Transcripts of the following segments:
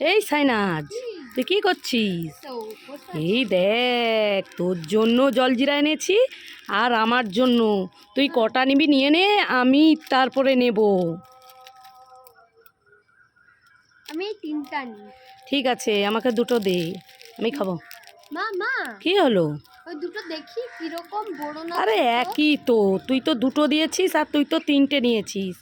এই সাইনাজ তুই কি করছিস? এই দেখ তোর জন্য জলজিরা এনেছি আর আমার জন্য। তুই কটা নিবি নিয়ে নে আমি তারপরে নেব। আমি তিনটা নিই। ঠিক আছে আমাকে দুটো দে আমি খাব। মা মা। কি হলো? ওই দুটো দেখি কীরকম বড় না আরে একই তো তুই তো দুটো দিয়েছিস আর তুই তো তিনটে নিয়েছিস।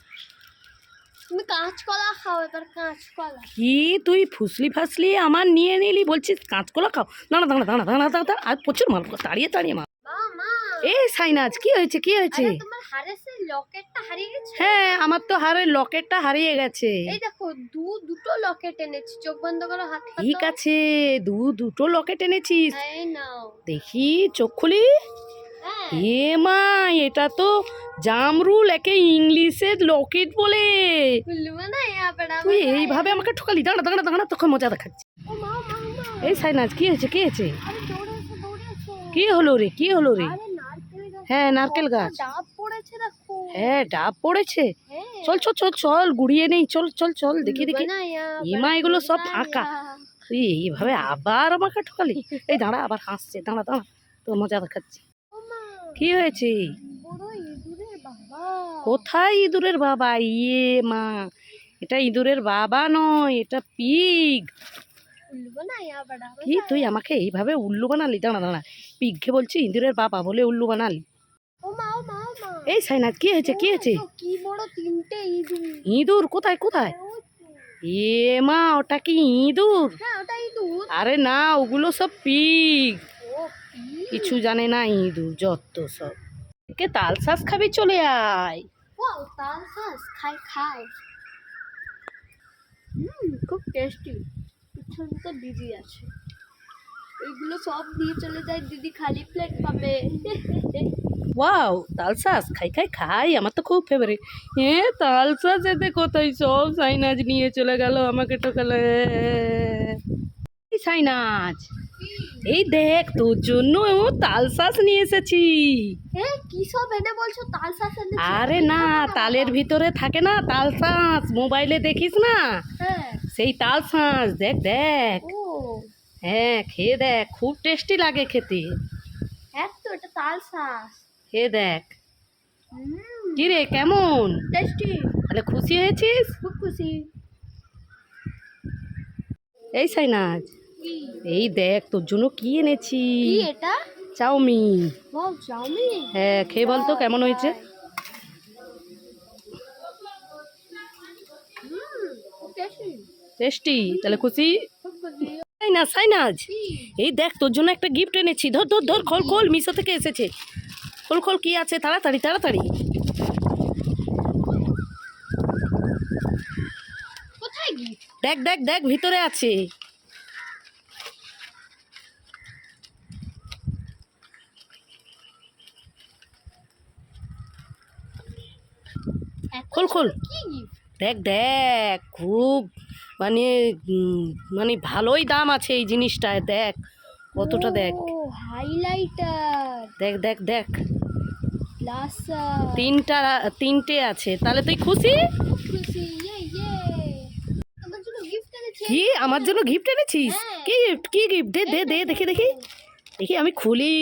তুমি কাঁচকলা খাও এবার কাঁচকলা। কি তুই ফুসলি ফাসলি আমার নিয়ে নিলি? বলছিস কাঁচকলা খাও? দাঁড়া দাঁড়া দাঁড়া দাঁড়া দাঁড়া আর প্রচুর মাল তাড়িয়ে তাড়িয়ে মাল। মা মা। এ সাইনাজ কি হয়েছে কি হয়েছে? তোমার হারের লকেটটা হারিয়ে গেছে? হ্যাঁ আমার তো হারের লকেটটা হারিয়ে গেছে। এই দেখো দু দুটো লকেট এনেছি চোখ বন্ধ করো হাত ঠিক আছে দু দুটো লকেট এনেছিস। এই নাও। দেখি চোখ খুলি। হ্যাঁ। এ মা এটা তো জামরুল একে ইংলিশে লকেট বলে। তুই এইভাবে আমাকে ঠকালি। দাঁড়া দাঁড়া দাঁড়া তোকে মজা দেখাচ্ছি। এই সাইনাজ কি হয়েছে কি হয়েছে? কি হলো রে কি হলো রে? আরে নারকেল গাছ। হ্যাঁ নারকেল গাছ। ডাব পড়েছে হ্যাঁ ডাব পড়েছে। হ্যাঁ। চল চল চল চল গুড়িয়ে নেই চল চল চল দেখি দেখি। ইমা এগুলো সব ফাঁকা। তুই এইভাবে আবার আমাকে ঠকালি? এই দাঁড়া আবার হাসছে। দাঁড়া দাঁড়া তোর মজা দেখাচ্ছি। কি হয়েছে? কোথায় ইঁদুরের বাবা? ইয়ে মা এটা ইঁদুরের বাবা নয় এটা পিগ। কি তুই। আমাকে এইভাবে উল্লু বানালি? দাঁড়া দাঁড়া। পিগকে বলছি ইঁদুরের বাবা বলে উল্লু বানালি। এই সাইনাথ কি হয়েছে কি হয়েছে? ইঁদুর। কোথায় কোথায়? এ মা ওটা কি ইঁদুর? হ্যাঁ ইঁদুর। আরে না ওগুলো সব পিগ। কিছু জানে না ইঁদুর যত সব। কে তাল শাঁস খাবি চলে আয়। ও তাল শাঁস খাই খাই হুম খুব টেস্টি পিছনে তো দিদি আছে। এগুলো সব দিয়ে চলে যায়, দিদি খালি প্লেট পাবে। ওয়াও তাল শাঁস খাই খাই খাই আমার তো খুব ফেভারিট এ তাল শাঁস এতে কোথায়? সব সাইনাজ নিয়ে চলে গেল আমাকে এই সাইনাজ। এই দেখ তোর জন্য ও তাল শাঁস নিয়ে এসেছি। হ্যাঁ আরে না তালের ভিতরে থাকে না তাল শাঁস মোবাইলে দেখিস না? হ্যাঁ। সেই তাল শাঁস দেখ দেখ। ও। হ্যাঁ খেয়ে দেখ খুব টেস্টি লাগে খেতে। তো এটা তাল খেয়ে দেখ। হুম। কি রে কেমন? টেস্টি। তাহলে খুশি হয়েছিস? খুব খুশি। এই সাইনাজ। এই দেখ তোর জন্য কি এনেছি? এটা? চাউমিন। হ্যাঁ খেয়ে বলতো কেমন হয়েছে? টেস্টি তাহলে খুশি? সাইনাজ সাইনাজ। এই দেখ তোর জন্য একটা গিফট এনেছি। ধর ধর ধর খোল খোল মিশো থেকে এসেছে। খোল খোল কি আছে? তাড়াতাড়ি তাড়াতাড়ি। দেখ দেখ দেখ ভিতরে আছে। খোল খোল। দেখ দেখ খুব মানে মানে ভালোই দাম আছে এই জিনিসটায় দেখ কতটা দেখ। হাইলাইটার দেখ দেখ দেখ। তিনটা তিনটে আছে তাহলে তুই খুশি? কি? আমার জন্য গিফট এনেছিস? হ্যাঁ। কি গিফট কি গিফট দে দে দে দেখি দেখি। দেখি আমি খুলি।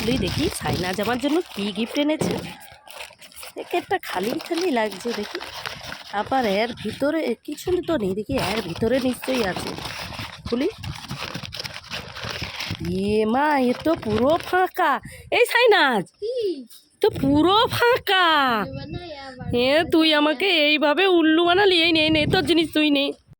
খুলি দেখি সাইনাজ আমার জন্য কি গিফট এনেছে? দেখে একটা খালি খালি লাগছে দেখি। আবার এর ভিতরে কিছু তো নেই দেখি এর ভিতরে নিশ্চয়ই আছে। খুলি। এ মা এ তো পুরো ফাঁকা। এই সাইনাজ তো পুরো ফাঁকা। এ তুই আমাকে এইভাবে উল্লু বানালি এই নে তোর জিনিস তুই নে।